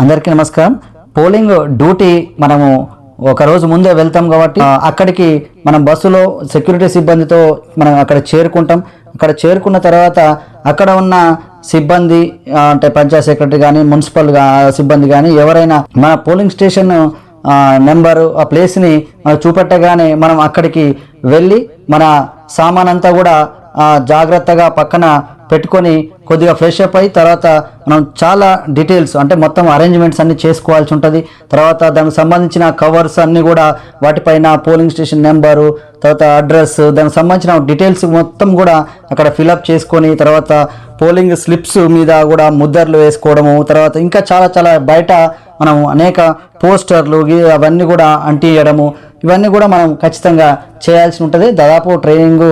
అందరికీ నమస్కారం. Polling duty మనము ఒక రోజు ముందే వెళ్తాం కాబట్టి అక్కడికి మనం బస్సులో సెక్యూరిటీ సిబ్బందితో మనం అక్కడ చేరుకుంటాం. అక్కడ చేరుకున్న తర్వాత అక్కడ ఉన్న సిబ్బంది అంటే పంచాయత్ సెక్రటరీ కానీ మున్సిపల్ సిబ్బంది కానీ ఎవరైనా మన పోలింగ్ స్టేషన్ నెంబరు ఆ ప్లేస్ని మనకు చూపెట్టగానే మనం అక్కడికి వెళ్ళి మన సామాన్ అంతా కూడా జాగ్రత్తగా పక్కన పెట్టుకొని కొద్దిగా ఫ్రెష్ అప్ అయి తర్వాత మనం చాలా డీటెయిల్స్ అంటే మొత్తం అరేంజ్మెంట్స్ అన్ని చేసుకోవాల్సి ఉంటుంది. తర్వాత దానికి సంబంధించిన కవర్స్ అన్నీ కూడా వాటిపైన పోలింగ్ స్టేషన్ నెంబరు తర్వాత అడ్రస్ దానికి సంబంధించిన డీటెయిల్స్ మొత్తం కూడా అక్కడ ఫిలప్ చేసుకొని తర్వాత పోలింగ్ స్లిప్స్ మీద కూడా ముద్దర్లు వేసుకోవడము తర్వాత ఇంకా చాలా చాలా బయట మనం అనేక పోస్టర్లు అవన్నీ కూడా అంటియడము ఇవన్నీ కూడా మనం ఖచ్చితంగా చేయాల్సి ఉంటుంది. దాదాపు ట్రైనింగ్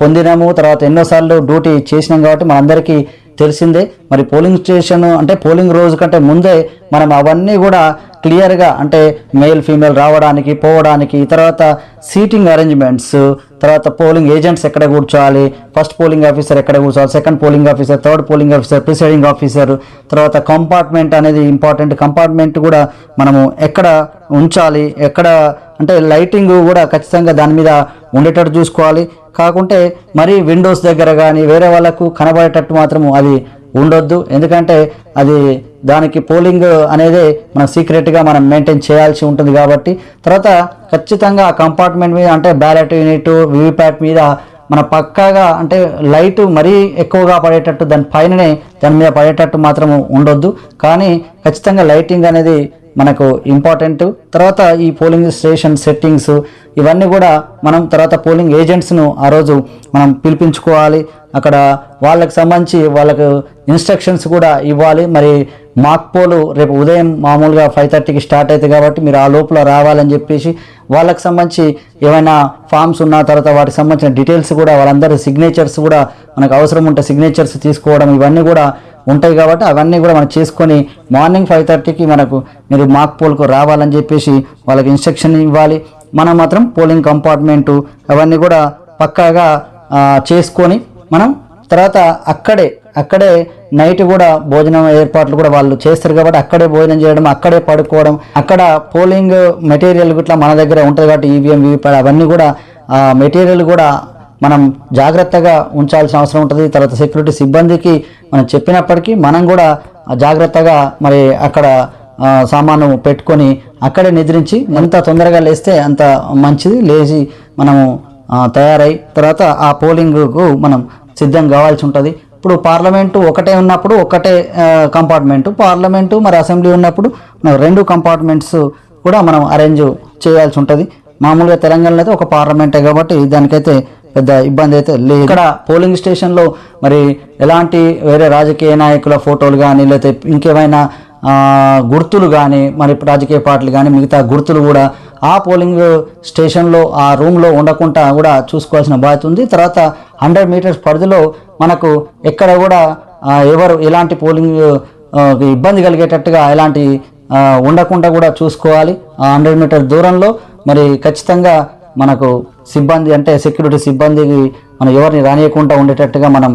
పొందినాము. తర్వాత ఎన్నోసార్లు డ్యూటీ చేసినాం కాబట్టి మనందరికీ తెలిసిందే. మరి పోలింగ్ స్టేషన్ అంటే పోలింగ్ రోజు కంటే ముందే మనం అవన్నీ కూడా క్లియర్గా అంటే మేల్ ఫీమేల్ రావడానికి పోవడానికి తర్వాత సీటింగ్ అరేంజ్మెంట్స్ తర్వాత పోలింగ్ ఏజెంట్స్ ఎక్కడ కూర్చోవాలి ఫస్ట్ పోలింగ్ ఆఫీసర్ ఎక్కడ కూర్చోవాలి second polling officer third polling officer presiding officer తర్వాత కంపార్ట్మెంట్ అనేది ఇంపార్టెంట్. కంపార్ట్మెంట్ కూడా మనము ఎక్కడ ఉంచాలి ఎక్కడ అంటే లైటింగ్ కూడా ఖచ్చితంగా దాని మీద ఉండేటట్టు చూసుకోవాలి. కాకుంటే మరీ విండోస్ దగ్గర కానీ వేరే వాళ్ళకు కనబడేటట్టు మాత్రం అది ఉండొద్దు. ఎందుకంటే అది దానికి పోలింగ్ అనేది మనం సీక్రెట్గా మనం మెయింటైన్ చేయాల్సి ఉంటుంది కాబట్టి. తర్వాత ఖచ్చితంగా ఆ కంపార్ట్మెంట్ మీద అంటే బ్యాలెట్ యూనిట్ వీవీప్యాట్ మీద మన పక్కాగా అంటే లైట్ మరీ ఎక్కువగా పడేటట్టు దాని పైననే దాని మీద పడేటట్టు మాత్రం ఉండొద్దు. కానీ ఖచ్చితంగా లైటింగ్ అనేది మనకు ఇంపార్టెంట్ తర్వాత ఈ పోలింగ్ స్టేషన్ సెట్టింగ్స్ ఇవన్నీ కూడా మనం తర్వాత పోలింగ్ ఏజెంట్స్ను ఆ రోజు మనం పిలిపించుకోవాలి. అక్కడ వాళ్ళకి సంబంధించి వాళ్ళకు ఇన్స్ట్రక్షన్స్ కూడా ఇవ్వాలి. మరి మాక్ పోలు రేపు ఉదయం మామూలుగా ఫైవ్ థర్టీకి స్టార్ట్ అవుతుంది కాబట్టి మీరు ఆ లోపల రావాలని చెప్పేసి వాళ్ళకి సంబంధించి ఏమైనా ఫామ్స్ ఉన్న తర్వాత వాటికి సంబంధించిన డీటెయిల్స్ కూడా వాళ్ళందరి సిగ్నేచర్స్ కూడా మనకు అవసరం ఉంటే సిగ్నేచర్స్ తీసుకోవడం ఇవన్నీ కూడా ఉంటాయి కాబట్టి అవన్నీ కూడా మనం చేసుకొని మార్నింగ్ ఫైవ్ థర్టీకి మనకు మీరు మాక్ పోల్కు రావాలని చెప్పేసి వాళ్ళకి ఇన్స్ట్రక్షన్ ఇవ్వాలి. మనం మాత్రం పోలింగ్ కంపార్ట్మెంటు అవన్నీ కూడా పక్కాగా చేసుకొని మనం తర్వాత అక్కడే అక్కడే నైట్ కూడా భోజనం ఏర్పాట్లు కూడా వాళ్ళు చేస్తారు కాబట్టి అక్కడే భోజనం చేయడం అక్కడే పడుకోవడం అక్కడ పోలింగ్ మెటీరియల్ ఇట్లా మన దగ్గర ఉంటుంది కాబట్టి ఈవీఎం వీవీప్యాడ్ అవన్నీ కూడా ఆ మెటీరియల్ కూడా మనం జాగ్రత్తగా ఉంచాల్సిన అవసరం ఉంటుంది. తర్వాత సెక్యూరిటీ సిబ్బందికి మనం చెప్పినప్పటికీ మనం కూడా జాగ్రత్తగా మరి అక్కడ సామాను పెట్టుకొని అక్కడే నిద్రించి ఎంత తొందరగా లేస్తే అంత మంచిది. లేచి మనము తయారై తర్వాత ఆ పోలింగ్కు మనం సిద్ధం కావాల్సి ఉంటుంది. ఇప్పుడు పార్లమెంటు ఒకటే ఉన్నప్పుడు ఒకటే కంపార్ట్మెంటు పార్లమెంటు మరి అసెంబ్లీ ఉన్నప్పుడు మనం రెండు కంపార్ట్మెంట్స్ కూడా మనం అరేంజ్ చేయాల్సి ఉంటుంది. మామూలుగా తెలంగాణలో అయితే ఒక పార్లమెంటే కాబట్టి దానికైతే పెద్ద ఇబ్బంది అయితే లేదు. ఇక్కడ పోలింగ్ స్టేషన్లో మరి ఎలాంటి వేరే రాజకీయ నాయకుల ఫోటోలు కానీ లేకపోతే ఇంకేమైనా గుర్తులు కానీ మరి రాజకీయ పార్టీలు కానీ మిగతా గుర్తులు కూడా ఆ పోలింగ్ స్టేషన్లో ఆ రూమ్లో ఉండకుండా కూడా చూసుకోవాల్సిన బాధ్యత ఉంది. తర్వాత హండ్రెడ్ మీటర్స్ పరిధిలో మనకు ఎక్కడ కూడా ఎవరు ఎలాంటి పోలింగ్ ఇబ్బంది కలిగేటట్టుగా ఎలాంటి ఉండకుండా కూడా చూసుకోవాలి. ఆ హండ్రెడ్ మీటర్ దూరంలో మరి ఖచ్చితంగా మనకు సిబ్బంది అంటే సెక్యూరిటీ సిబ్బందికి మనం ఎవరిని రానియకుండా ఉండేటట్టుగా మనం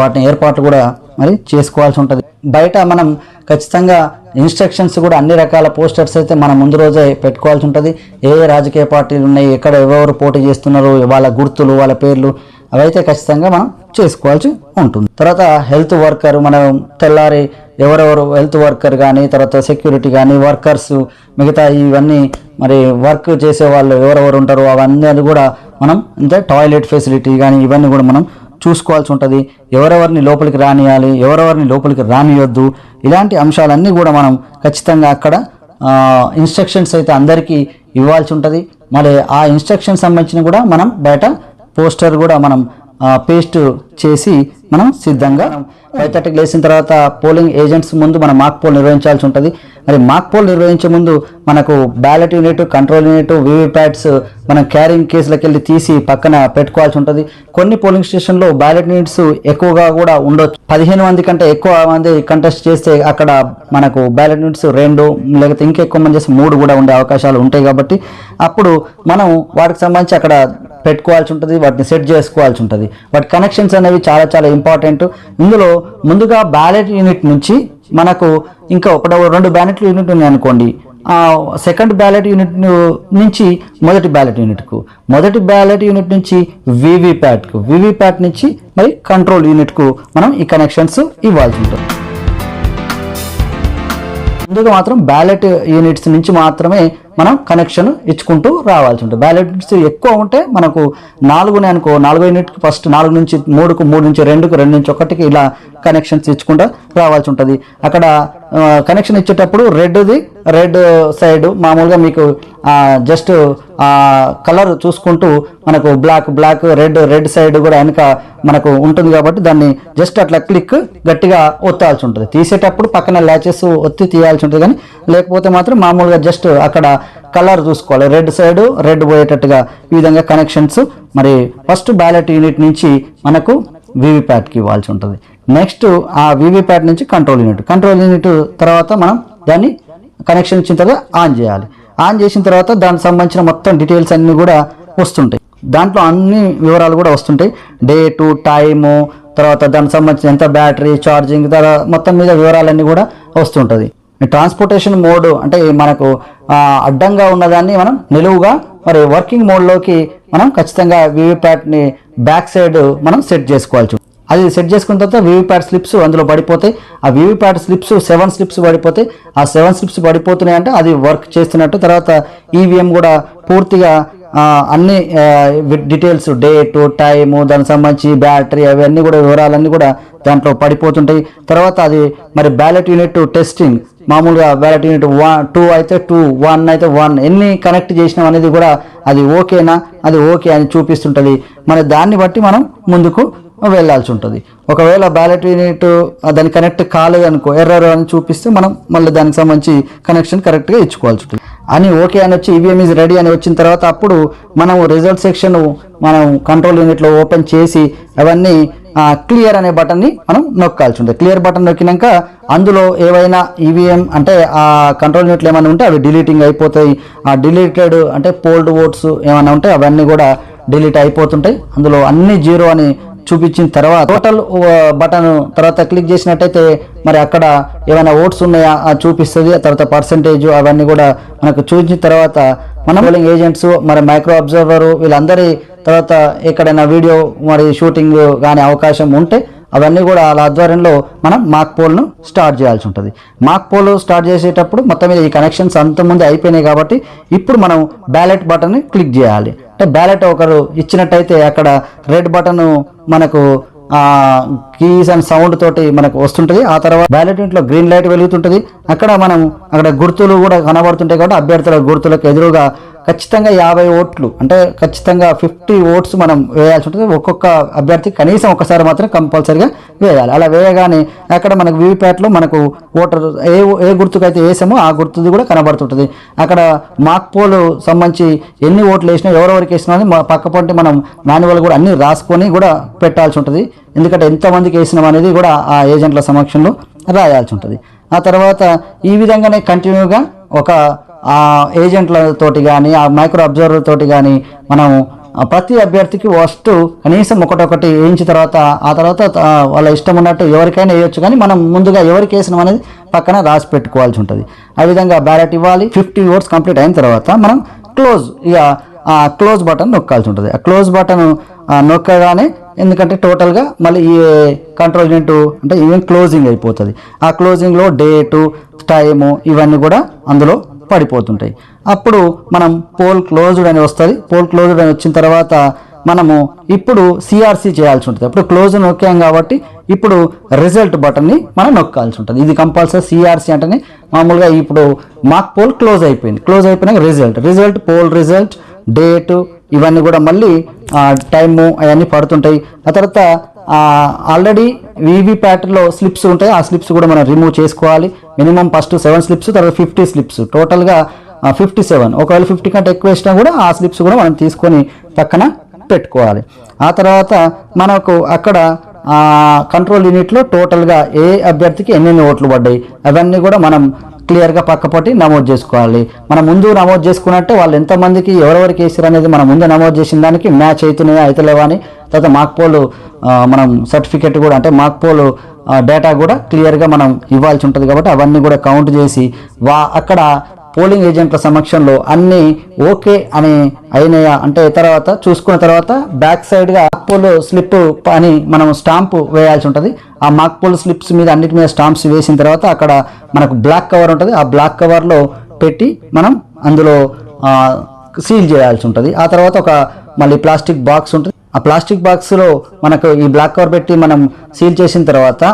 వాటిని ఏర్పాట్లు కూడా మరి చేసుకోవాల్సి ఉంటుంది. బయట మనం ఖచ్చితంగా ఇన్స్ట్రక్షన్స్ కూడా అన్ని రకాల పోస్టర్స్ అయితే మనం ముందు రోజే పెట్టుకోవాల్సి ఉంటుంది. ఏ ఏ రాజకీయ పార్టీలు ఉన్నాయి ఎక్కడ ఎవరు పోటీ చేస్తున్నారు వాళ్ళ గుర్తులు వాళ్ళ పేర్లు అవైతే ఖచ్చితంగా మనం చేసుకోవాల్సి ఉంటుంది. తర్వాత హెల్త్ వర్కర్ మనం తెల్లారి ఎవరెవరు హెల్త్ వర్కర్ కానీ తర్వాత సెక్యూరిటీ కానీ వర్కర్స్ మిగతా ఇవన్నీ మరి వర్క్ చేసే వాళ్ళు ఎవరెవరు ఉంటారో అవన్నీ కూడా మనం అంటే టాయిలెట్ ఫెసిలిటీ కానీ ఇవన్నీ కూడా మనం చూసుకోవాల్సి ఉంటుంది. ఎవరెవరిని లోపలికి రానియాలి ఎవరెవరిని లోపలికి రానియొద్దు. ఇలాంటి అంశాలన్నీ కూడా మనం ఖచ్చితంగా అక్కడ ఇన్స్ట్రక్షన్స్ అయితే అందరికీ ఇవ్వాల్సి ఉంటుంది. మరి ఆ ఇన్స్ట్రక్షన్ సంబంధించిన కూడా మనం బయట పోస్టర్ కూడా మనం పేస్ట్ చేసి మనం సిద్ధంగా ఫైవ్ థర్టీకి లేచిన తర్వాత పోలింగ్ ఏజెంట్స్ ముందు మనం మాక్ పోల్ నిర్వహించాల్సి ఉంటుంది. మరి మాక్ పోల్ నిర్వహించే ముందు మనకు ballot unit control unit VVPATs మనం క్యారింగ్ కేసులకు వెళ్ళి తీసి పక్కన పెట్టుకోవాల్సి ఉంటుంది. కొన్ని పోలింగ్ స్టేషన్లో బ్యాలెట్ యూనిట్స్ ఎక్కువగా కూడా ఉండొచ్చు. పదిహేను మంది కంటే ఎక్కువ మంది కంటెస్ట్ చేస్తే అక్కడ మనకు బ్యాలెట్ యూనిట్స్ రెండు లేకపోతే ఇంకెక్కువ మంది చేస్తే మూడు కూడా ఉండే అవకాశాలు ఉంటాయి కాబట్టి అప్పుడు మనం వాటికి సంబంధించి అక్కడ పెట్టుకోవాల్సి ఉంటుంది వాటిని సెట్ చేసుకోవాల్సి ఉంటుంది. వాటి కనెక్షన్స్ అనేవి చాలా చాలా ఇంపార్టెంట్. ఇందులో ముందుగా బ్యాలెట్ యూనిట్ నుంచి మనకు ఇంకా ఒక రెండు బ్యాలెట్ యూనిట్ ఉన్నాయి అనుకోండి. సెకండ్ బ్యాలెట్ యూనిట్ నుంచి మొదటి బ్యాలెట్ యూనిట్కు మొదటి బ్యాలెట్ యూనిట్ నుంచి వీవీప్యాట్కు వీవీప్యాట్ నుంచి మరి కంట్రోల్ యూనిట్కు మనం ఈ కనెక్షన్స్ ఇవ్వాల్సి ఉంటుంది. ముందుగా మాత్రం బ్యాలెట్ యూనిట్స్ నుంచి మాత్రమే మనం కనెక్షన్ ఇచ్చుకుంటూ రావాల్సి ఉంటుంది. బ్యాలెట్ ఎక్కువ ఉంటే మనకు నాలుగు అనుకో నాలుగో యూనిట్కి ఫస్ట్ నాలుగు నుంచి మూడుకు మూడు నుంచి రెండుకు రెండు నుంచి ఒకటికి ఇలా కనెక్షన్స్ ఇచ్చుకుంటూ రావాల్సి ఉంటుంది. అక్కడ కనెక్షన్ ఇచ్చేటప్పుడు రెడ్ది రెడ్ సైడ్ మామూలుగా మీకు జస్ట్ కలర్ చూసుకుంటూ మనకు black black red red side కూడా వెనక మనకు ఉంటుంది కాబట్టి దాన్ని జస్ట్ అట్లా క్లిక్ గట్టిగా ఒత్తాల్సి ఉంటుంది. తీసేటప్పుడు పక్కన ల్యాచెస్ ఒత్తి తీయాల్సి ఉంటుంది కానీ లేకపోతే మాత్రం మామూలుగా జస్ట్ అక్కడ కలర్ చూసుకోవాలి. రెడ్ సైడ్ రెడ్ పోయేటట్టుగా ఈ విధంగా కనెక్షన్స్ మరి ఫస్ట్ బ్యాలెట్ యూనిట్ నుంచి మనకు వీవీప్యాట్కి ఇవ్వాల్సి ఉంటుంది. నెక్స్ట్ ఆ వీవీప్యాట్ నుంచి కంట్రోల్ యూనిట్ కంట్రోల్ యూనిట్ తర్వాత మనం దాన్ని కనెక్షన్ ఇచ్చిన తర్వాత ఆన్ చేయాలి. ఆన్ చేసిన తర్వాత దానికి సంబంధించిన మొత్తం డీటెయిల్స్ అన్నీ కూడా వస్తుంటాయి. దాంట్లో అన్ని వివరాలు కూడా వస్తుంటాయి. డేటు టైము తర్వాత దానికి సంబంధించిన ఎంత బ్యాటరీ ఛార్జింగ్ తర్వాత మొత్తం మీద వివరాలన్నీ కూడా వస్తుంటుంది. ట్రాన్స్పోర్టేషన్ మోడ్ అంటే మనకు అడ్డంగా ఉన్నదాన్ని మనం నిలువుగా మరి వర్కింగ్ మోడ్లోకి మనం ఖచ్చితంగా వీవీప్యాట్ని బ్యాక్ సైడ్ మనం సెట్ చేసుకోవచ్చు అది సెట్ చేసుకున్న తర్వాత వీవీప్యాట్ స్లిప్స్ అందులో పడిపోతాయి. ఆ వీవీప్యాట్ స్లిప్స్ సెవెన్ స్లిప్స్ పడిపోతాయి. ఆ సెవెన్ స్లిప్స్ పడిపోతున్నాయి అంటే అది వర్క్ చేస్తున్నట్టు. తర్వాత ఈవీఎం కూడా పూర్తిగా అన్ని డీటెయిల్స్ డేటు టైము దానికి సంబంధించి బ్యాటరీ అవన్నీ కూడా వివరాలన్నీ కూడా దాంట్లో పడిపోతుంటాయి. తర్వాత అది మరి బ్యాలెట్ యూనిట్ టెస్టింగ్ మామూలుగా బ్యాలెట్ యూనిట్ వన్ టూ అయితే టూ వన్ అయితే వన్ ఎన్ని కనెక్ట్ చేసినాం అనేది కూడా అది ఓకేనా? అది ఓకే అని చూపిస్తుంటుంది. మరి దాన్ని బట్టి మనం ముందుకు వెళ్ళాల్సి ఉంటుంది. ఒకవేళ బ్యాలెట్ యూనిట్ దాని కనెక్ట్ కాలేదనుకో ఎర్రర్ అని చూపిస్తే మనం మళ్ళీ దానికి సంబంధించి కనెక్షన్ కరెక్ట్గా ఇచ్చుకోవాల్సి ఉంటుంది. అని ఓకే అని వచ్చి ఈవీఎం ఈజ్ రెడీ అని వచ్చిన తర్వాత అప్పుడు మనం రిజల్ట్ సెక్షన్ మనం కంట్రోల్ యూనిట్లో ఓపెన్ చేసి అవన్నీ క్లియర్ అనే బటన్ని మనం నొక్కాల్సి ఉంటుంది. క్లియర్ బటన్ నొక్కినాక అందులో ఏవైనా ఈవీఎం అంటే ఆ కంట్రోల్ యూనిట్లు ఏమైనా ఉంటే అవి డిలీటింగ్ అయిపోతాయి. ఆ డిలీటెడ్ అంటే పోల్డ్ ఓట్స్ ఏమైనా ఉంటే అవన్నీ కూడా డిలీట్ అయిపోతుంటాయి. అందులో అన్ని జీరో అని చూపించిన తర్వాత టోటల్ బటన్ uh, తర్వాత క్లిక్ చేసినట్టయితే మరి అక్కడ ఏమైనా ఓట్స్ ఉన్నాయా చూపిస్తుంది. ఆ తర్వాత పర్సంటేజ్ అవన్నీ కూడా మనకు చూపించిన తర్వాత మన పోలింగ్ ఏజెంట్స్ మరి మైక్రో అబ్జర్వరు వీళ్ళందరి తర్వాత ఎక్కడైనా వీడియో మరి షూటింగ్ కానీ అవకాశం ఉంటే అవన్నీ కూడా వాళ్ళ ఆధ్వర్యంలో మనం మాక్ పోల్ను స్టార్ట్ చేయాల్సి ఉంటుంది. మాక్ పోల్ స్టార్ట్ చేసేటప్పుడు మొత్తం మీద ఈ కనెక్షన్స్ అంతకుముందు అయిపోయినాయి కాబట్టి ఇప్పుడు మనం బ్యాలెట్ బటన్ని క్లిక్ చేయాలి. బ్యాలెట్ ఒకరు ఇచ్చినట్టయితే అక్కడ రెడ్ బటన్ మనకు కీస్ అండ్ సౌండ్ తోటి మనకు వస్తుంటుంది. ఆ తర్వాత బ్యాలెట్ ఇంట్లో గ్రీన్ లైట్ వెలుగుతుంటుంది. అక్కడ మనం అక్కడ గుర్తులు కూడా కనబడుతుంటాయి కాబట్టి అభ్యర్థుల గుర్తులకు ఎదురుగా ఖచ్చితంగా యాభై ఓట్లు అంటే ఖచ్చితంగా ఫిఫ్టీ ఓట్స్ మనం వేయాల్సి ఉంటుంది. ఒక్కొక్క అభ్యర్థి కనీసం ఒకసారి మాత్రం కంపల్సరిగా వేయాలి. అలా వేయగానే అక్కడ మనకు వీవీప్యాట్లో మనకు ఓటర్ ఏ ఏ గుర్తుకైతే వేసామో ఆ గుర్తుది కూడా కనబడుతుంటుంది. అక్కడ మాక్ పోల్ సంబంధించి ఎన్ని ఓట్లు వేసినా ఎవరెవరికి వేసినా అని మా పక్క పొంటి మనం మాన్యువల్ కూడా అన్ని రాసుకొని కూడా పెట్టాల్సి ఉంటుంది. ఎందుకంటే ఎంతమందికి వేసినాం అనేది కూడా ఆ ఏజెంట్ల సమక్షంలో రాయాల్సి ఉంటుంది. ఆ తర్వాత ఈ విధంగానే కంటిన్యూగా ఒక ఆ ఏజెంట్లతోటి కానీ ఆ మైక్రో అబ్జర్వర్ తోటి కానీ మనం ప్రతి అభ్యర్థికి వస్తు కనీసం ఒకటొకటి వేయించిన తర్వాత ఆ తర్వాత వాళ్ళ ఇష్టం ఉన్నట్టు ఎవరికైనా వేయొచ్చు. కానీ మనం ముందుగా ఎవరికి వేసినాం అనేది పక్కన రాసి పెట్టుకోవాల్సి ఉంటుంది. ఆ విధంగా బ్యాలెట్ ఇవ్వాలి. ఫిఫ్టీ ఓట్స్ కంప్లీట్ అయిన తర్వాత మనం క్లోజ్ ఇక ఆ క్లోజ్ బటన్ నొక్కాల్సి ఉంటుంది. ఆ క్లోజ్ బటన్ నొక్కగానే ఎందుకంటే టోటల్గా మళ్ళీ ఈ కంట్రోల్ యూనిట్ అంటే ఈవెన్ క్లోజింగ్ అయిపోతుంది. ఆ క్లోజింగ్లో డేటు టైము ఇవన్నీ కూడా అందులో పడిపోతుంటాయి అప్పుడు మనం పోల్ క్లోజ్డ్ అని వస్తుంది. పోల్ క్లోజ్డ్ అని వచ్చిన తర్వాత మనము ఇప్పుడు సిఆర్సి చేయాల్సి ఉంటుంది. అప్పుడు క్లోజ్ నొక్కాం కాబట్టి ఇప్పుడు రిజల్ట్ బటన్ని మనం నొక్కాల్సి ఉంటుంది. ఇది కంపల్సరీ సిఆర్సి అంటేనే మామూలుగా ఇప్పుడు మాక్ పోల్ క్లోజ్ అయిపోయింది. క్లోజ్ అయిపోయినాక result result poll result date ఇవన్నీ కూడా మళ్ళీ టైము అవన్నీ పడుతుంటాయి. ఆ తర్వాత ఆల్రెడీ వీవీప్యాట్లో స్లిప్స్ ఉంటాయి. ఆ స్లిప్స్ కూడా మనం రిమూవ్ చేసుకోవాలి. మినిమం ఫస్ట్ సెవెన్ స్లిప్స్ తర్వాత ఫిఫ్టీ స్లిప్స్ టోటల్గా ఫిఫ్టీ సెవెన్ ఒకవేళ ఫిఫ్టీ కంటే ఎక్కువ వేసినా కూడా ఆ స్లిప్స్ కూడా మనం తీసుకొని పక్కన పెట్టుకోవాలి. ఆ తర్వాత మనకు అక్కడ కంట్రోల్ యూనిట్లో టోటల్గా ఏ అభ్యర్థికి ఎన్నెన్ని ఓట్లు పడ్డాయి అవన్నీ కూడా మనం క్లియర్గా పక్కపట్టి నమోదు చేసుకోవాలి. మనం ముందు నమోదు చేసుకున్నట్టే వాళ్ళు ఎంతమందికి ఎవరెవరికి వేసారు అనేది మనం ముందు నమోదు చేసిన దానికి మ్యాచ్ అవుతున్నాయా అవుతలేవా అని తర్వాత మాక్ పోల్ మనం సర్టిఫికెట్ కూడా అంటే మాక్ పోల్ డేటా కూడా క్లియర్గా మనం ఇవ్వాల్సి ఉంటుంది కాబట్టి అవన్నీ కూడా కౌంట్ చేసి వా అక్కడ పోలింగ్ ఏజెంట్ల సమక్షంలో అన్నీ ఓకే అని అయినాయా? అంటే తర్వాత చూసుకున్న తర్వాత బ్యాక్ సైడ్గా పోల్ స్లిప్ అని మనం స్టాంపు వేయాల్సి ఉంటుంది. ఆ మాక్ పోల్ స్లిప్స్ మీద అన్నిటి మీద స్టాంప్స్ వేసిన తర్వాత అక్కడ మనకు బ్లాక్ కవర్ ఉంటుంది. ఆ బ్లాక్ కవర్లో పెట్టి మనం అందులో సీల్ చేయాల్సి ఉంటుంది. ఆ తర్వాత ఒక మళ్ళీ ప్లాస్టిక్ బాక్స్ ఉంటుంది. ఆ ప్లాస్టిక్ బాక్స్లో మనకు ఈ బ్లాక్ కవర్ పెట్టి మనం సీల్ చేసిన తర్వాత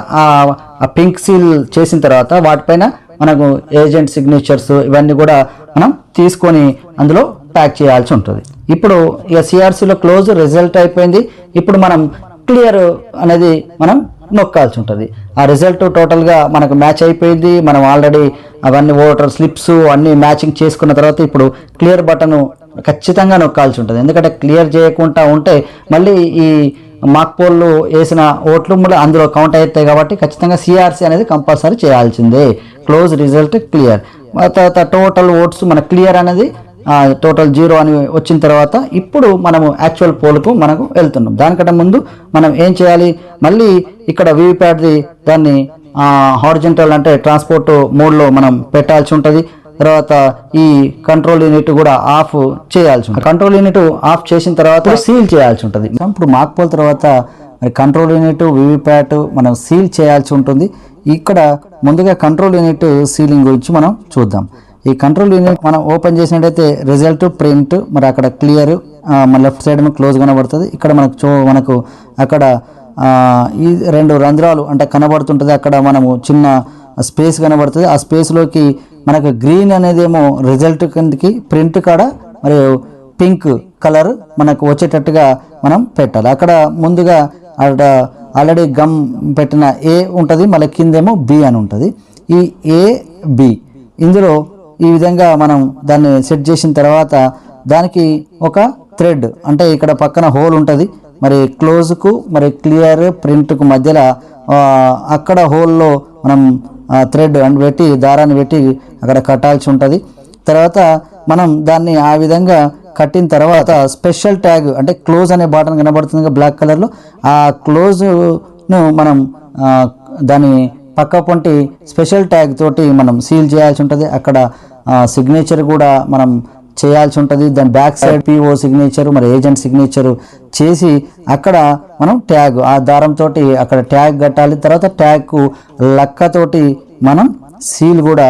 ఆ పింక్ సీల్ చేసిన తర్వాత వాటిపైన మనకు ఏజెంట్ సిగ్నేచర్స్ ఇవన్నీ కూడా మనం తీసుకొని అందులో ప్యాక్ చేయాల్సి ఉంటుంది. ఇప్పుడు ఇక సిఆర్సీలో క్లోజ్ రిజల్ట్ అయిపోయింది. ఇప్పుడు మనం క్లియర్ అనేది మనం నొక్కాల్సి ఉంటుంది. ఆ రిజల్ట్ టోటల్గా మనకు మ్యాచ్ అయిపోయింది. మనం ఆల్రెడీ అవన్నీ ఓటర్ స్లిప్స్ అన్నీ మ్యాచింగ్ చేసుకున్న తర్వాత ఇప్పుడు క్లియర్ బటన్ ఖచ్చితంగా నొక్కాల్సి ఉంటుంది. ఎందుకంటే క్లియర్ చేయకుండా ఉంటే మళ్ళీ ఈ మాక్ పోల్లు వేసిన ఓట్లు మళ్ళీ అందులో కౌంట్ అవుతాయి కాబట్టి ఖచ్చితంగా సిఆర్సీ అనేది కంపల్సరీ చేయాల్సిందే. Close result clear. తర్వాత టోటల్ ఓట్స్ మన క్లియర్ అనేది టోటల్ జీరో అని వచ్చిన తర్వాత ఇప్పుడు మనము యాక్చువల్ పోల్కు మనకు వెళ్తున్నాం. దానికంటే ముందు మనం ఏం చేయాలి? మళ్ళీ ఇక్కడ వీవీప్యాట్ది దాన్ని హార్జెంటల్ అంటే ట్రాన్స్పోర్ట్ మోడ్లో మనం పెట్టాల్సి ఉంటుంది. తర్వాత ఈ కంట్రోల్ యూనిట్ కూడా ఆఫ్ చేయాల్సి ఉంటుంది. కంట్రోల్ యూనిట్ ఆఫ్ చేసిన తర్వాత సీల్ చేయాల్సి ఉంటుంది. ఇప్పుడు మాక్ పోల్ తర్వాత మరి కంట్రోల్ యూనిట్ వీవీప్యాట్ మనం సీల్ చేయాల్సి ఉంటుంది. ఇక్కడ ముందుగా కంట్రోల్ యూనిట్ సీలింగ్ గురించి మనం చూద్దాం. ఈ కంట్రోల్ యూనిట్ మనం ఓపెన్ చేసినట్టయితే రిజల్ట్ ప్రింట్ మరి అక్కడ క్లియర్ మన లెఫ్ట్ సైడ్ క్లోజ్ కనబడుతుంది. ఇక్కడ మనకు చూ మనకు అక్కడ ఈ రెండు రంధ్రాలు అంటే కనబడుతుంటుంది. అక్కడ మనము చిన్న స్పేస్ కనబడుతుంది. ఆ స్పేస్లోకి మనకు గ్రీన్ అనేదేమో రిజల్ట్ కిందకి ప్రింట్ కాడ మరియు పింక్ కలర్ మనకు వచ్చేటట్టుగా మనం పెట్టాలి. అక్కడ ముందుగా అక్కడ ఆల్రెడీ గమ్ పెట్టిన ఏ ఉంటుంది మళ్ళీ కిందేమో బి అని ఉంటుంది. ఈ ఏ బి ఇందులో ఈ విధంగా మనం దాన్ని సెట్ చేసిన తర్వాత దానికి ఒక థ్రెడ్ అంటే ఇక్కడ పక్కన హోల్ ఉంటుంది. మరి క్లోజ్కు మరి క్లియర్ ప్రింట్కు మధ్యలో అక్కడ హోల్లో మనం థ్రెడ్ అండ్ పెట్టి దారాన్ని పెట్టి అక్కడ కట్టాల్సి ఉంటుంది. తర్వాత మనం దాన్ని ఆ విధంగా కట్టిన తర్వాత స్పెషల్ ట్యాగ్ అంటే క్లోజ్ అనే బాటన్ కనబడుతుంది బ్లాక్ కలర్లో ఆ క్లోజ్ను మనం దాని పక్క పొంటి స్పెషల్ ట్యాగ్ తోటి మనం సీల్ చేయాల్సి ఉంటుంది. అక్కడ సిగ్నేచర్ కూడా మనం చేయాల్సి ఉంటుంది. దాని బ్యాక్ సైడ్ పిఓ సిగ్నేచర్ మరి ఏజెంట్ సిగ్నేచర్ చేసి అక్కడ మనం ట్యాగ్ ఆ దారంతో అక్కడ ట్యాగ్ కట్టాలి. తర్వాత ట్యాగ్కు లక్కతోటి మనం సీల్ కూడా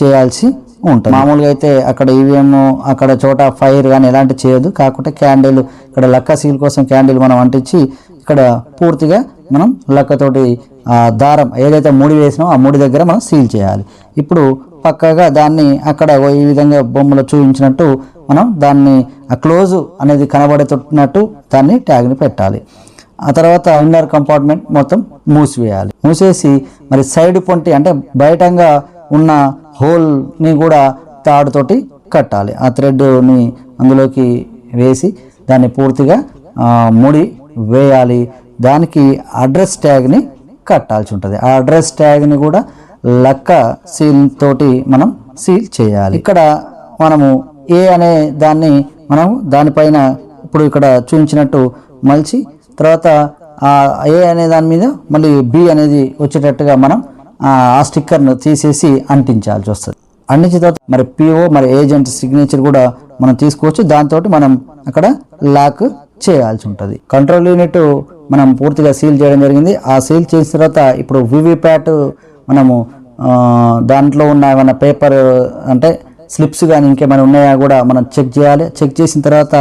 చేయాల్సి ఉంటుంది. మామూలుగా అయితే అక్కడ ఈవీఎం అక్కడ చోట ఫైర్ కానీ ఎలాంటి చేయదు కాకుంటే క్యాండిల్ ఇక్కడ లక్క సీల్ కోసం క్యాండిల్ మనం అంటించి ఇక్కడ పూర్తిగా మనం లక్కతోటి ఆ దారం ఏదైతే ముడి వేసినామో ఆ ముడి దగ్గర మనం సీల్ చేయాలి. ఇప్పుడు పక్కగా దాన్ని అక్కడ ఈ విధంగా బొమ్మలో చూపించినట్టు మనం దాన్ని ఆ క్లోజ్ అనేది కనబడుతున్నట్టు దాన్ని ట్యాగ్ని పెట్టాలి. ఆ తర్వాత ఇన్నర్ కంపార్ట్మెంట్ మొత్తం మూసివేయాలి. మూసేసి మరి సైడ్ పొంటి అంటే బయటంగా ఉన్న హోల్ని కూడా తాడుతోటి కట్టాలి. ఆ థ్రెడ్ని అందులోకి వేసి దాన్ని పూర్తిగా ముడి వేయాలి. దానికి అడ్రస్ ట్యాగ్ని కట్టాల్సి ఉంటుంది. ఆ అడ్రస్ ట్యాగ్ని కూడా లక్క సీల్ తోటి మనం సీల్ చేయాలి. ఇక్కడ మనము ఏ అనే దాన్ని మనం దానిపైన ఇప్పుడు ఇక్కడ చూపించినట్టు మలిచి తర్వాత ఆ ఏ అనే దాని మీద మళ్ళీ బి అనేది వచ్చేటట్టుగా మనం ఆ స్టిక్కర్ను తీసేసి అంటించాల్సి వస్తుంది. అంటించిన తర్వాత మరి పిఓ మరి ఏజెంట్ సిగ్నేచర్ కూడా మనం తీసుకోవచ్చు. దాంతో మనం అక్కడ లాక్ చేయాల్సి ఉంటుంది. కంట్రోల్ యూనిట్ మనం పూర్తిగా సీల్ చేయడం జరిగింది. ఆ సీల్ చేసిన తర్వాత ఇప్పుడు వివిప్యాట్ మనము దాంట్లో ఉన్న ఏమైనా పేపర్ అంటే స్లిప్స్ కానీ ఇంకేమైనా ఉన్నాయా కూడా మనం చెక్ చేయాలి. చెక్ చేసిన తర్వాత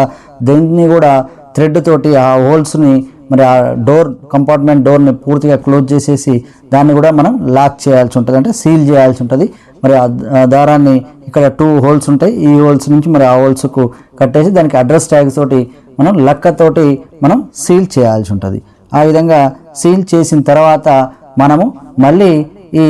దీన్ని కూడా థ్రెడ్ తోటి ఆ హోల్స్ని మరి ఆ డోర్ కంపార్ట్మెంట్ డోర్ని పూర్తిగా క్లోజ్ చేసేసి దాన్ని కూడా మనం లాక్ చేయాల్సి ఉంటుంది. అంటే సీల్ చేయాల్సి ఉంటుంది. మరి ఆ దారాన్ని ఇక్కడ టూ హోల్స్ ఉంటాయి. ఈ హోల్స్ నుంచి మరి ఆ హోల్స్కు కట్టేసి దానికి అడ్రస్ ట్యాగ్ తోటి మనం లక్కతోటి మనం సీల్ చేయాల్సి ఉంటుంది. ఆ విధంగా సీల్ చేసిన తర్వాత మనము మళ్ళీ ఈ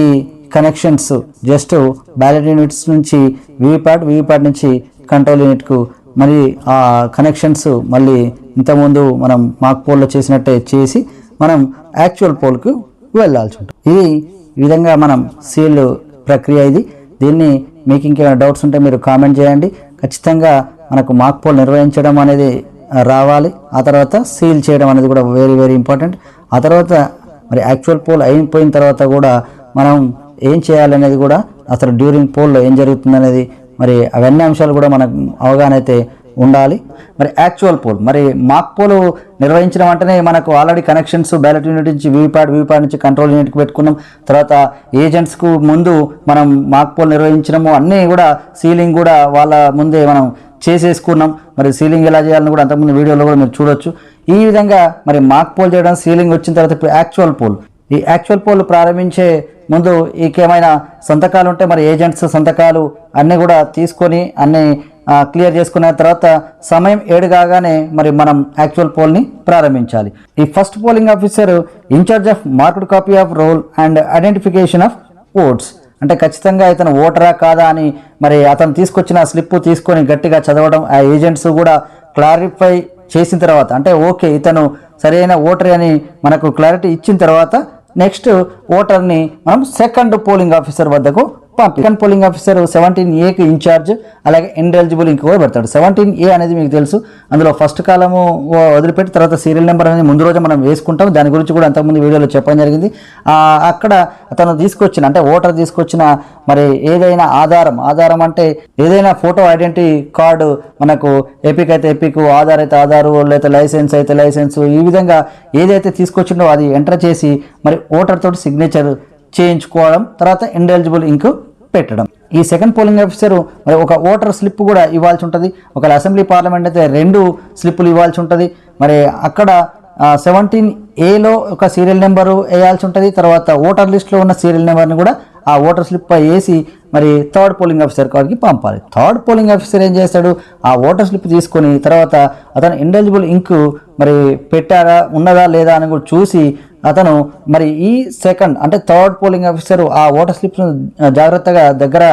కనెక్షన్స్ జస్ట్ బ్యాలెట్ యూనిట్స్ నుంచి వీవీప్యాట్ వీవీప్యాట్ నుంచి కంట్రోల్ యూనిట్కు మరి ఆ కనెక్షన్స్ మళ్ళీ ఇంతకుముందు మనం మాక్ పోల్లో చేసినట్టే చేసి మనం యాక్చువల్ పోల్కు వెళ్ళాల్సి ఉంటుంది. ఇది ఈ విధంగా మనం సీల్ ప్రక్రియ ఇది. దీన్ని మీకు ఇంకేమైనా డౌట్స్ ఉంటే మీరు కామెంట్ చేయండి. ఖచ్చితంగా మనకు మాక్ పోల్ నిర్వహించడం అనేది రావాలి. ఆ తర్వాత సీల్ చేయడం అనేది కూడా వెరీ వెరీ ఇంపార్టెంట్ ఆ తర్వాత మరి యాక్చువల్ పోల్ అయిపోయిన తర్వాత కూడా మనం ఏం చేయాలనేది కూడా అసలు డ్యూరింగ్ పోల్లో ఏం జరుగుతుందనేది మరి అవన్నీ అంశాలు కూడా మనకు అవగాహన అయితే ఉండాలి. మరి యాక్చువల్ పోల్ మరి మాక్ పోల్ నిర్వహించడం అంటేనే మనకు ఆల్రెడీ కనెక్షన్స్ బ్యాలెట్ యూనిట్ నుంచి వీవీప్యాట్ వీవీప్యాట్ నుంచి కంట్రోల్ యూనిట్కి పెట్టుకున్నాం. తర్వాత ఏజెంట్స్కు ముందు మనం మాక్ పోల్ నిర్వహించడము అన్నీ కూడా సీలింగ్ కూడా వాళ్ళ ముందే మనం చేసేసుకున్నాం. మరి సీలింగ్ ఎలా చేయాలని కూడా అంతకుముందు వీడియోలో కూడా మీరు చూడొచ్చు. ఈ విధంగా మరి మాక్ పోల్ చేయడం సీలింగ్ వచ్చిన తర్వాత ఇప్పుడు యాక్చువల్ పోల్ ఈ యాక్చువల్ పోల్ ప్రారంభించే ముందు ఇంకేమైనా సంతకాలు ఉంటే మరి ఏజెంట్స్ సంతకాలు అన్నీ కూడా తీసుకొని అన్నీ క్లియర్ చేసుకున్న తర్వాత సమయం ఏడు కాగానే మరి మనం యాక్చువల్ పోల్ని ప్రారంభించాలి. ఈ first polling officer in charge of marked copy of roll and identification of votes అంటే ఖచ్చితంగా ఇతను ఓటరా కాదా అని మరి అతను తీసుకొచ్చిన స్లిప్ తీసుకొని గట్టిగా చదవడం ఆ ఏజెంట్స్ కూడా క్లారిఫై చేసిన తర్వాత అంటే ఓకే ఇతను సరైన ఓటరే అని మనకు క్లారిటీ ఇచ్చిన తర్వాత నెక్స్ట్ ఓటర్ని మనం సెకండ్ పోలింగ్ ఆఫీసర్ వద్దకు సెకండ్ పోలింగ్ ఆఫీసర్ సెవెంటీన్ ఏకి ఇన్ఛార్జ్ అలాగే ఇన్ఎలిజిబుల్ ఇంక కూడా పెడతాడు. సెవెంటీన్ ఏ అనేది మీకు తెలుసు. అందులో ఫస్ట్ కాలము వదిలిపెట్టి తర్వాత సీరియల్ నెంబర్ అనేది ముందు రోజు మనం వేసుకుంటాం. దాని గురించి కూడా అంతకుముందు వీడియోలో చెప్పడం జరిగింది. అక్కడ అతను తీసుకొచ్చిన అంటే ఓటర్ తీసుకొచ్చిన మరి ఏదైనా ఆధారం ఆధారం అంటే ఏదైనా ఫోటో ఐడెంటిటీ కార్డు మనకు ఎపిక్ అయితే ఎపిక్ ఆధార్ అయితే ఆధారు లేకపోతే లైసెన్స్ అయితే లైసెన్స్ ఈ విధంగా ఏదైతే తీసుకొచ్చిండో అది ఎంటర్ చేసి మరి ఓటర్ తోటి సిగ్నేచర్ చేయించుకోవడం తర్వాత ఇండెలిజిబుల్ ఇంక్ పెట్టడం. ఈ సెకండ్ పోలింగ్ ఆఫీసర్ మరి ఒక ఓటర్ స్లిప్ కూడా ఇవ్వాల్సి ఉంటుంది. ఒకవేళ అసెంబ్లీ పార్లమెంట్ అయితే రెండు స్లిప్పులు ఇవ్వాల్సి ఉంటుంది. మరి అక్కడ సెవెంటీన్ ఏలో ఒక సీరియల్ నెంబరు వేయాల్సి ఉంటుంది. తర్వాత ఓటర్ లిస్ట్లో ఉన్న సీరియల్ నెంబర్ని కూడా ఆ ఓటర్ స్లిప్ పై వేసి మరి థర్డ్ పోలింగ్ ఆఫీసర్ కాడికి పంపాలి. థర్డ్ పోలింగ్ ఆఫీసర్ ఏం చేస్తాడు? ఆ ఓటర్ స్లిప్ తీసుకొని తర్వాత అతను ఇండెలిజిబుల్ ఇంక్ మరి పెట్టారా ఉన్నదా లేదా అని కూడా చూసి అతను మరి ఈ సెకండ్ అంటే థర్డ్ పోలింగ్ ఆఫీసర్ ఆ ఓటర్ స్లిప్ను జాగ్రత్తగా దగ్గర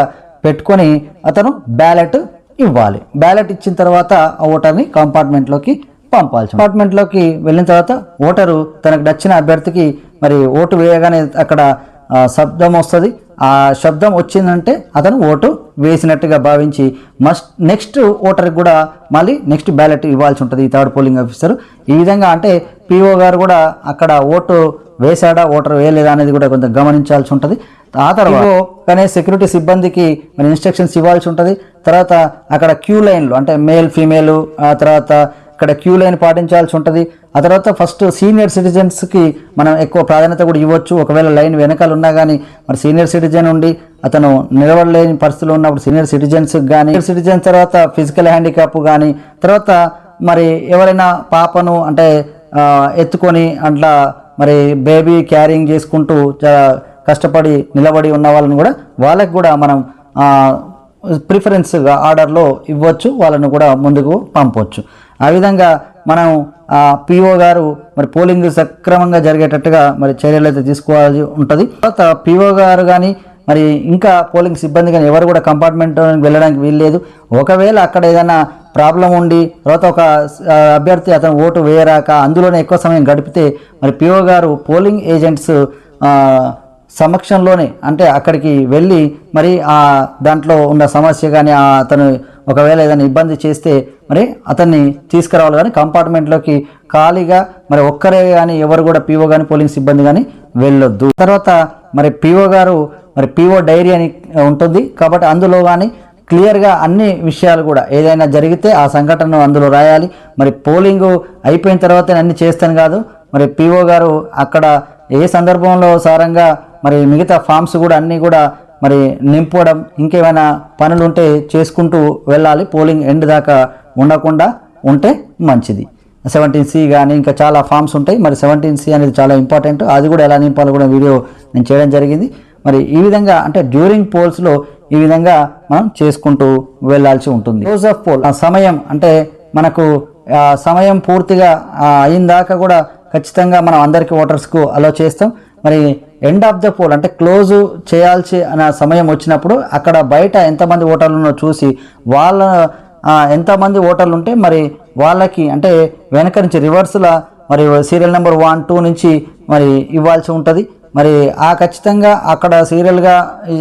పెట్టుకొని అతను బ్యాలెట్ ఇవ్వాలి. బ్యాలెట్ ఇచ్చిన తర్వాత ఆ ఓటర్ని కంపార్ట్మెంట్లోకి పంపాలి కంపార్ట్మెంట్లోకి వెళ్ళిన తర్వాత ఓటరు తనకు నచ్చిన అభ్యర్థికి మరి ఓటు వేయగానే అక్కడ శబ్దం వస్తుంది. ఆ శబ్దం వచ్చిందంటే అతను ఓటు వేసినట్టుగా భావించి మస్ట్ నెక్స్ట్ ఓటర్కి కూడా మళ్ళీ నెక్స్ట్ బ్యాలెట్ ఇవ్వాల్సి ఉంటుంది ఈ థర్డ్ పోలింగ్ ఆఫీసర్ ఈ విధంగా అంటే పిఓ గారు కూడా అక్కడ ఓటు వేశాడా ఓటర్ వేయలేదా అనేది కూడా కొంత గమనించాల్సి ఉంటుంది. ఆ తర్వాత కానీ సెక్యూరిటీ సిబ్బందికి మన ఇన్స్ట్రక్షన్స్ ఇవ్వాల్సి ఉంటుంది. తర్వాత అక్కడ క్యూ లైన్లు అంటే మేల్ ఫీమేల్ ఆ తర్వాత ఇక్కడ క్యూ లైన్ పాటించాల్సి ఉంటుంది. ఆ తర్వాత ఫస్ట్ సీనియర్ సిటిజన్స్కి మనం ఎక్కువ ప్రాధాన్యత కూడా ఇవ్వచ్చు. ఒకవేళ లైన్ వెనకాల ఉన్నా కానీ మరి సీనియర్ సిటిజన్ ఉండి అతను నిలబడలేని పరిస్థితిలో ఉన్నప్పుడు సీనియర్ సిటిజన్స్ కానీ సిటిజన్స్ తర్వాత ఫిజికల్ హ్యాండిక్యాప్ కానీ తర్వాత మరి ఎవరైనా పాపను అంటే ఎత్తుకొని అట్లా మరి బేబీ క్యారింగ్ చేసుకుంటూ చాలా కష్టపడి నిలబడి ఉన్న వాళ్ళని కూడా వాళ్ళకి కూడా మనం ప్రిఫరెన్స్ ప్రిఫరెన్స్గా ఆర్డర్లో ఇవ్వచ్చు వాళ్ళను కూడా ముందుకు పంపవచ్చు ఆ విధంగా మనం పిఓ గారు మరి పోలింగ్ సక్రమంగా జరిగేటట్టుగా మరి చర్యలు అయితే తీసుకోవాల్సి ఉంటుంది. తర్వాత పిఓ గారు కానీ మరి ఇంకా పోలింగ్ సిబ్బంది కానీ ఎవరు కూడా కంపార్ట్మెంట్ వెళ్ళడానికి వీల్లేదు. ఒకవేళ అక్కడ ఏదైనా ప్రాబ్లం ఉండి తర్వాత ఒక అభ్యర్థి అతను ఓటు వేయరాక అందులోనే ఎక్కువ సమయం గడిపితే మరి పిఓ గారు పోలింగ్ ఏజెంట్స్ సమక్షంలోనే అంటే అక్కడికి వెళ్ళి మరి ఆ దాంట్లో ఉన్న సమస్య కానీ అతను ఒకవేళ ఏదైనా ఇబ్బంది చేస్తే మరి అతన్ని తీసుకురావాలి కానీ కంపార్ట్మెంట్లోకి ఖాళీగా మరి ఒక్కరే కానీ ఎవరు కూడా పీఓ కానీ పోలింగ్ సిబ్బంది కానీ వెళ్ళొద్దు. తర్వాత మరి పీఓ గారు మరి పీఓ డైరీ అని ఉంటుంది కాబట్టి అందులో కానీ క్లియర్గా అన్ని విషయాలు కూడా ఏదైనా జరిగితే ఆ సంఘటనను అందులో రాయాలి. మరి పోలింగ్ అయిపోయిన తర్వాత నేను అన్ని చేస్తాను కాదు. మరి పీఓ గారు అక్కడ ఏ సందర్భంలో సారంగా మరి మిగతా ఫామ్స్ కూడా అన్నీ కూడా మరి నింపడం ఇంకేమైనా పనులు ఉంటే చేసుకుంటూ వెళ్ళాలి. పోలింగ్ ఎండ్ దాకా ఉండకుండా ఉంటే మంచిది. సెవెంటీన్ సి కానీ ఇంకా చాలా ఫామ్స్ ఉంటాయి. మరి సెవెంటీన్ సి అనేది చాలా ఇంపార్టెంట్. అది కూడా ఎలా నింపాలో కూడా వీడియో నేను చేయడం జరిగింది. మరి ఈ విధంగా అంటే డ్యూరింగ్ పోల్స్లో ఈ విధంగా మనం చేసుకుంటూ వెళ్ళాల్సి ఉంటుంది. క్లోజ్ ఆఫ్ పోల్ ఆ సమయం అంటే మనకు ఆ సమయం పూర్తిగా అయిన దాకా కూడా ఖచ్చితంగా మనం అందరికీ ఓటర్స్కు అలో చేస్తాం. మరి ఎండ్ ఆఫ్ ద పోల్ అంటే క్లోజ్ చేయాల్సి అన్న సమయం వచ్చినప్పుడు అక్కడ బయట ఎంతమంది ఓటర్లు ఉన్నారో చూసి వాళ్ళ ఎంతమంది ఓటర్లు ఉంటే మరి వాళ్ళకి అంటే వెనక నుంచి రివర్స్లా మరి సీరియల్ నెంబర్ వన్ టూ నుంచి మరి ఇవ్వాల్సి ఉంటుంది. మరి ఆ ఖచ్చితంగా అక్కడ సీరియల్గా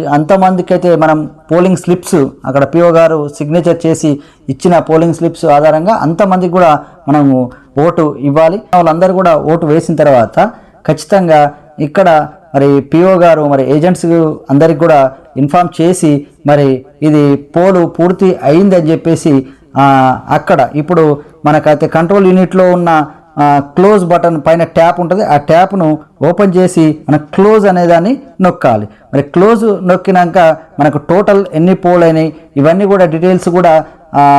అంతమందికైతే అంతమందికి అయితే మనం పోలింగ్ స్లిప్స్ అక్కడ పిఓ గారు సిగ్నేచర్ చేసి ఇచ్చిన పోలింగ్ స్లిప్స్ ఆధారంగా అంతమందికి కూడా మనము ఓటు ఇవ్వాలి. వాళ్ళందరూ కూడా ఓటు వేసిన తర్వాత ఖచ్చితంగా ఇక్కడ మరి పిఓ గారు మరి ఏజెంట్స్ అందరికి కూడా ఇన్ఫామ్ చేసి మరి ఇది పోలు పూర్తి అయిందని చెప్పేసి అక్కడ ఇప్పుడు మనకైతే కంట్రోల్ యూనిట్లో ఉన్న క్లోజ్ బటన్ పైన ట్యాప్ ఉంటుంది. ఆ ట్యాప్ను ఓపెన్ చేసి మన క్లోజ్ అనేదాన్ని నొక్కాలి. మరి క్లోజ్ నొక్కినాక మనకు టోటల్ ఎన్ని పోల్ అయినాయి ఇవన్నీ కూడా డీటెయిల్స్ కూడా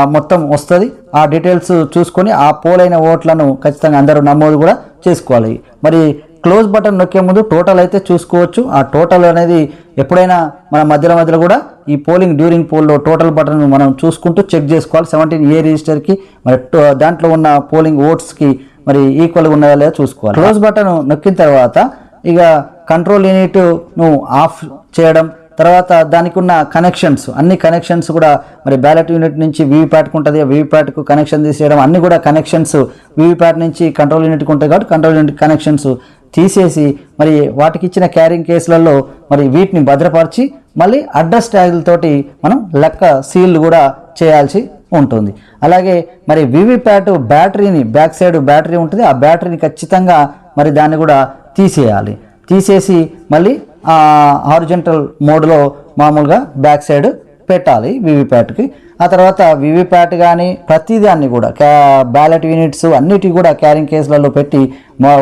మొత్తం వస్తుంది. ఆ డీటెయిల్స్ చూసుకొని ఆ పోలైన ఓట్లను ఖచ్చితంగా అందరూ నమోదు కూడా చేసుకోవాలి. మరి క్లోజ్ బటన్ నొక్కే ముందు టోటల్ అయితే చూసుకోవచ్చు. ఆ టోటల్ అనేది ఎప్పుడైనా మన మధ్యలో మధ్యలో కూడా ఈ పోలింగ్ డ్యూరింగ్ పోల్లో టోటల్ బటన్ మనం చూసుకుంటూ చెక్ చేసుకోవాలి. సెవెంటీన్ ఏ రిజిస్టర్కి మరి టో- దాంట్లో ఉన్న పోలింగ్ ఓట్స్కి మరి ఈక్వల్గా ఉన్నాయా లేదా చూసుకోవాలి. క్లోజ్ బటన్ నొక్కిన తర్వాత ఇక కంట్రోల్ యూనిట్ను ఆఫ్ చేయడం తర్వాత దానికి ఉన్న కనెక్షన్స్ అన్ని కనెక్షన్స్ కూడా మరి బ్యాలెట్ యూనిట్ నుంచి వీవీప్యాట్కి ఉంటుంది. వీవీప్యాట్కు కనెక్షన్ తీసేయడం అన్ని కూడా కనెక్షన్స్ వీవీప్యాట్ నుంచి కంట్రోల్ యూనిట్కి ఉంటాయి కాబట్టి కంట్రోల్ యూనిట్ కనెక్షన్స్ తీసేసి మరి వాటికి ఇచ్చిన క్యారింగ్ కేసులలో మరి వీటిని భద్రపరిచి మళ్ళీ అడ్రస్ ట్యాగులతోటి మనం లెక్క సీల్ కూడా చేయాల్సి ఉంటుంది. అలాగే మరి వివిప్యాట్ బ్యాటరీని బ్యాక్ సైడ్ బ్యాటరీ ఉంటుంది. ఆ బ్యాటరీని ఖచ్చితంగా మరి దాన్ని కూడా తీసేయాలి. తీసేసి మళ్ళీ హారిజెంటల్ మోడ్లో మామూలుగా బ్యాక్ సైడ్ పెట్టాలి వివిప్యాట్కి. ఆ తర్వాత వివిప్యాట్ కానీ ప్రతిదాన్ని కూడా క్యా బ్యాలెట్ యూనిట్స్ అన్నిటి కూడా క్యారింగ్ కేసులలో పెట్టి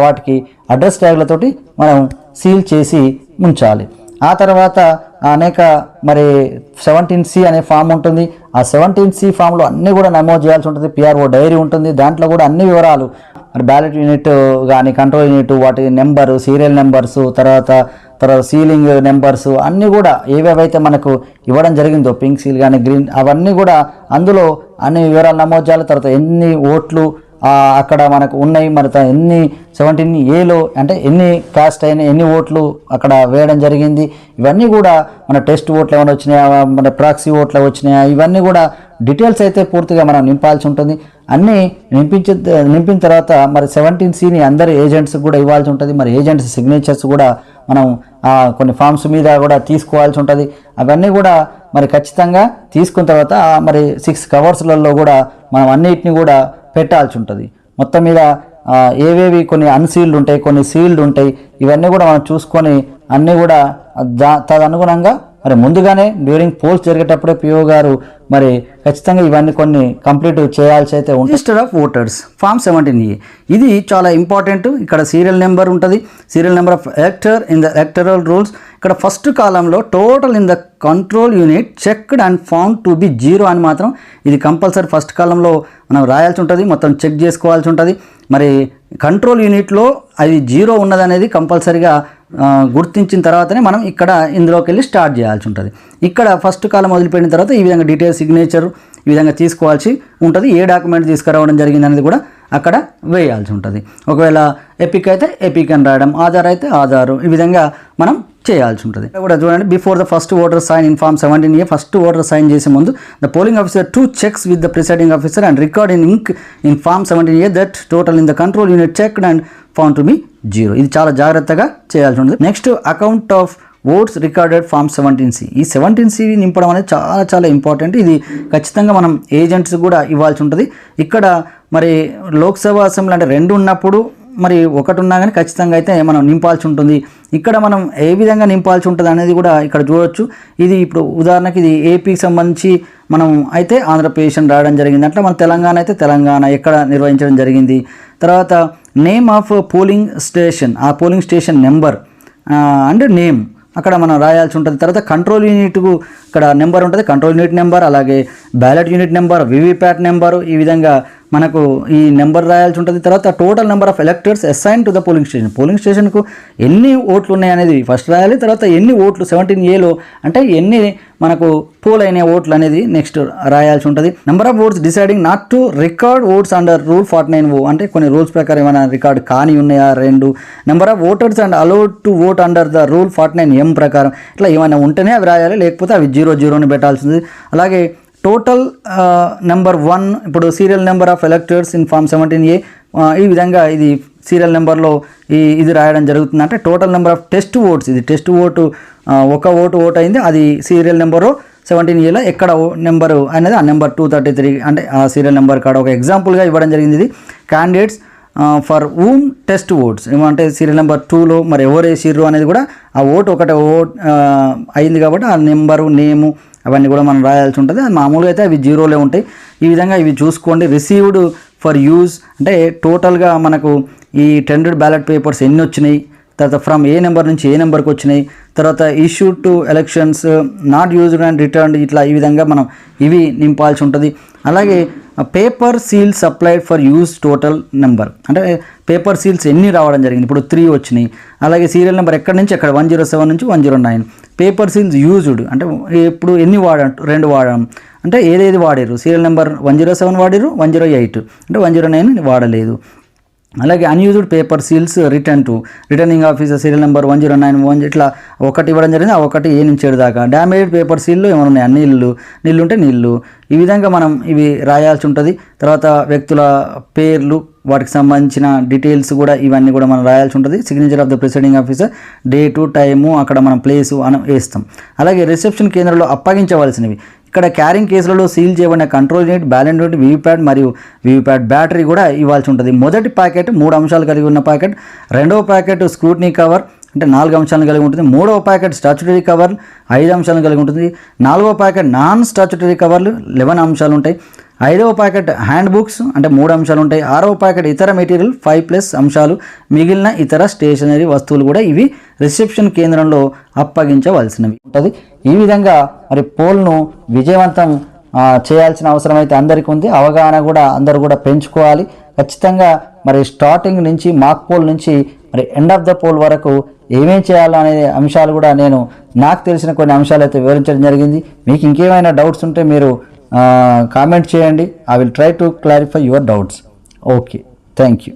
వాటికి అడ్రస్ ట్యాగ్లతోటి మనం సీల్ చేసి ఉంచాలి. ఆ తర్వాత అనేక మరి సెవెంటీన్ సి అనే ఫామ్ ఉంటుంది. ఆ సెవెంటీన్ సి ఫామ్లో అన్నీ కూడా నమోదు చేయాల్సి ఉంటుంది పిఆర్ఓ డైరీ ఉంటుంది దాంట్లో కూడా అన్ని వివరాలు. మరి బ్యాలెట్ యూనిట్ కానీ కంట్రోల్ యూనిట్ వాటి నెంబరు సీరియల్ నెంబర్స్ తర్వాత తర్వాత సీలింగ్ నెంబర్స్ అన్నీ కూడా ఏవేవైతే మనకు ఇవ్వడం జరిగిందో పింక్ సీల్ కానీ గ్రీన్ అవన్నీ కూడా అందులో అన్ని వివరాలు నమోదు చేయాలి. తర్వాత ఎన్ని ఓట్లు అక్కడ మనకు ఉన్నాయి. మరి ఎన్ని సెవెంటీన్ ఏలో అంటే ఎన్ని కాస్ట్ అయిన ఎన్ని ఓట్లు అక్కడ వేయడం జరిగింది. ఇవన్నీ కూడా మన టెస్ట్ ఓట్లు ఏమైనా వచ్చినాయా మన ప్రాక్సీ ఓట్లు వచ్చినాయా ఇవన్నీ కూడా డీటెయిల్స్ అయితే పూర్తిగా మనం నింపాల్సి ఉంటుంది. అన్నీ నింపించే నింపిన తర్వాత మరి సెవెంటీన్ సిని అందరి ఏజెంట్స్ కూడా ఇవ్వాల్సి ఉంటుంది. మరి ఏజెంట్స్ సిగ్నేచర్స్ కూడా మనం కొన్ని ఫామ్స్ మీద కూడా తీసుకోవాల్సి ఉంటుంది. అవన్నీ కూడా మరి ఖచ్చితంగా తీసుకున్న తర్వాత మరి సిక్స్ కవర్స్లలో కూడా మనం అన్నిటిని కూడా పెట్టాల్సి ఉంటుంది. మొత్తం మీద ఏవేవి కొన్ని అన్సీల్డ్ ఉంటాయి కొన్ని సీల్డ్ ఉంటాయి ఇవన్నీ కూడా మనం చూసుకొని అన్నీ కూడా దా తదనుగుణంగా మరి ముందుగానే డ్యూరింగ్ పోల్స్ జరిగేటప్పుడే పిఓ గారు మరి ఖచ్చితంగా ఇవన్నీ కొన్ని కంప్లీట్ చేయాల్సి అయితే ఉంటుంది register of voters form seventeen A ఇది చాలా ఇంపార్టెంట్ ఇక్కడ సీరియల్ నెంబర్ ఉంటుంది. Serial number of elector in the electoral rules ఇక్కడ ఫస్ట్ కాలంలో total in the control unit checked and found to be zero అని మాత్రం ఇది కంపల్సరీ ఫస్ట్ కాలంలో మనం రాయాల్సి ఉంటుంది మొత్తం చెక్ చేసుకోవాల్సి ఉంటుంది. మరి కంట్రోల్ యూనిట్లో అది జీరో ఉన్నదనేది కంపల్సరీగా గుర్తించిన తర్వాతనే మనం ఇక్కడ ఇందులోకి వెళ్ళి స్టార్ట్ చేయాల్సి ఉంటుంది. ఇక్కడ ఫస్ట్ కాలం వదిలిపెట్టిన తర్వాత ఈ విధంగా డీటెయిల్ సిగ్నేచర్ ఈ విధంగా తీసుకోవాల్సి ఉంటుంది. ఏ డాక్యుమెంట్ తీసుకురావడం జరిగింది అనేది కూడా అక్కడ వేయాల్సి ఉంటుంది. ఒకవేళ ఎపిక్ అయితే ఎపిక్ అని రాయడం ఆధార్ అయితే ఆధారు. ఈ విధంగా మనం చేయాల్సి ఉంటుంది. కూడా చూడండి before the first voter sign in seventeen A first voter sign చేసే ముందు the polling officer two checks with the presiding officer and record in ink in form seventeen A that total in the control unit checked and found to be zero ఇది చాలా జాగ్రత్తగా చేయాల్సి ఉంటుంది. Next account of votes recorded form seventeen C ఈ seventeen C నింపడం అనేది చాలా చాలా ఇంపార్టెంట్ ఇది ఖచ్చితంగా మనం ఏజెంట్స్ కూడా ఇవ్వాల్సి ఉంటుంది. ఇక్కడ మరి లోక్సభ అసెంబ్లీ అంటే రెండు ఉన్నప్పుడు మరి ఒకటి ఉన్నా కానీ ఖచ్చితంగా అయితే మనం నింపాల్సి ఉంటుంది. ఇక్కడ మనం ఏ విధంగా నింపాల్సి ఉంటుంది అనేది కూడా ఇక్కడ చూడొచ్చు. ఇది ఇప్పుడు ఉదాహరణకి ఇది ఏపీకి సంబంధించి మనం అయితే ఆంధ్రప్రదేశ్ అని రాయడం జరిగింది. అట్లా మన తెలంగాణ అయితే తెలంగాణ ఎక్కడ నిర్వహించడం జరిగింది. తర్వాత నేమ్ ఆఫ్ పోలింగ్ స్టేషన్ ఆ polling station number and name అక్కడ మనం రాయాల్సి ఉంటుంది. తర్వాత కంట్రోల్ యూనిట్కు ఇక్కడ నెంబర్ ఉంటుంది. కంట్రోల్ యూనిట్ నెంబర్ అలాగే ballot unit number VVPAT number ఈ విధంగా మనకు ఈ నెంబర్ రాయాల్సి ఉంటుంది. తర్వాత total number of electors assigned to the polling station polling స్టేషన్కు ఎన్ని ఓట్లు ఉన్నాయనేది ఫస్ట్ రాయాలి. తర్వాత ఎన్ని ఓట్లు సెవెంటీన్ ఏలో అంటే ఎన్ని మనకు పోల్ అయిన ఓట్లు అనేది నెక్స్ట్ రాయాల్సి ఉంటుంది. Number of votes deciding not to record votes under rule forty nine O అంటే కొన్ని రూల్స్ ప్రకారం ఏమైనా రికార్డ్ కాని ఉన్నాయా? రెండు. Number of voters and allowed to vote under the rule forty nine M ప్రకారం. ఇట్లా ఏమైనా ఉంటేనే అవి రాయాలి. లేకపోతే అవి జీరో జీరోని పెట్టాల్సింది. అలాగే టోటల్ నెంబర్ వన్ ఇప్పుడు serial number of electors in form seventeen A ఈ విధంగా ఇది సీరియల్ నెంబర్లో ఈ ఇది రాయడం జరుగుతుంది. అంటే total number of test votes ఇది టెస్ట్ ఓటు uh, ఒక ఓటు ఓట్ అయింది అది సీరియల్ నెంబరు సెవెంటీన్ ఏలో ఎక్కడ నెంబరు అనేది ఆ నెంబర్ టూ థర్టీ త్రీ అంటే ఆ సీరియల్ నెంబర్ కాడ ఒక ఎగ్జాంపుల్గా ఇవ్వడం జరిగింది ఇది. Candidates for um test votes ఏమంటే సీరియల్ నెంబర్ టూలో మరి ఎవరు వేసిర్రు అనేది కూడా ఆ ఓటు ఒకటి ఓట్ uh, అయింది కాబట్టి ఆ నెంబరు నేము అవన్నీ కూడా మనం రాయాల్సి ఉంటుంది. మామూలుగా అయితే అవి జీరోలే ఉంటాయి. ఈ విధంగా ఇవి చూసుకోండి. రిసీవ్డ్ ఫర్ యూజ్ అంటే టోటల్గా మనకు ఈ టెండర్డ్ బ్యాలెట్ పేపర్స్ ఎన్ని వచ్చినాయి? తర్వాత ఫ్రమ్ ఏ నెంబర్ నుంచి ఏ నెంబర్కి వచ్చినాయి? తర్వాత issue to elections not used and return ఇట్లా ఈ విధంగా మనం ఇవి నింపాల్సి ఉంటుంది. అలాగే paper seal supplied for use total number అంటే పేపర్ సీల్స్ ఎన్ని రావడం జరిగింది? ఇప్పుడు త్రీ వచ్చినాయి. అలాగే సీరియల్ నెంబర్ ఎక్కడి నుంచి? ఎక్కడ? వన్ జీరో సెవెన్ నుంచి one zero nine paper seals used. అంటే ఇప్పుడు ఎన్ని వాడ రెండు వాడాం అంటే ఏదేది వాడారు serial number one zero seven వాడారు వన్ జీరో ఎయిట్. అంటే వన్ జీరో నైన్ వాడలేదు. అలాగే unused paper seals return to returning officer serial number one zero nine one ఇట్లా ఒకటి ఇవ్వడం జరిగింది. ఆ ఒకటి ఏ నుంచి ఏడు దాకా? డ్యామేజ్డ్ పేపర్ సీల్లు ఏమైనా ఉన్నాయా నీళ్ళు నీళ్ళు ఉంటే నీళ్ళు ఈ విధంగా మనం ఇవి రాయాల్సి ఉంటుంది. తర్వాత వ్యక్తుల పేర్లు వాటికి సంబంధించిన డీటెయిల్స్ కూడా ఇవన్నీ కూడా మనం రాయాల్సి ఉంటుంది. Signature of the presiding officer date time అక్కడ మనం ప్లేసు అని వేస్తాం. అలాగే రిసెప్షన్ కేంద్రంలో అప్పగించవలసినవి. ఇక్కడ క్యారింగ్ కేసులలో సీల్ చేయబడిన control unit balance unit VVPAT మరియు వీవీప్యాడ్ బ్యాటరీ కూడా ఇవ్వాల్సి ఉంటుంది. మొదటి ప్యాకెట్ మూడు అంశాలు కలిగి ఉన్న ప్యాకెట్ రెండవ ప్యాకెట్ స్క్రూట్నీ కవర్ అంటే నాలుగు అంశాలను కలిగి ఉంటుంది. మూడవ ప్యాకెట్ స్టాచ్యుటరీ కవర్ ఐదు అంశాలను కలిగి ఉంటుంది. నాలుగవ ప్యాకెట్ నాన్ స్టాచ్యుటరీ కవర్లు లెవెన్ అంశాలు ఉంటాయి. ఐదవ ప్యాకెట్ హ్యాండ్ బుక్స్ అంటే మూడు అంశాలు ఉంటాయి. ఆరవ ప్యాకెట్ ఇతర మెటీరియల్ ఫైవ్ ప్లస్ అంశాలు. మిగిలిన ఇతర స్టేషనరీ వస్తువులు కూడా ఇవి రిసెప్షన్ కేంద్రంలో అప్పగించవలసినవి ఉంటుంది. ఈ విధంగా మరి పోల్ను విజయవంతం చేయాల్సిన అవసరం అయితే అందరికీ ఉంది. అవగాహన కూడా అందరూ కూడా పెంచుకోవాలి. ఖచ్చితంగా మరి స్టార్టింగ్ నుంచి మాక్ పోల్ నుంచి మరి ఎండ్ ఆఫ్ ద పోల్ వరకు ఏమేం చేయాలో అనే అంశాలు కూడా నేను నాకు తెలిసిన కొన్ని అంశాలు అయితే వివరించడం జరిగింది. మీకు ఇంకేమైనా డౌట్స్ ఉంటే మీరు కామెంట్ చేయండి. I will try to clarify your doubts okay thank you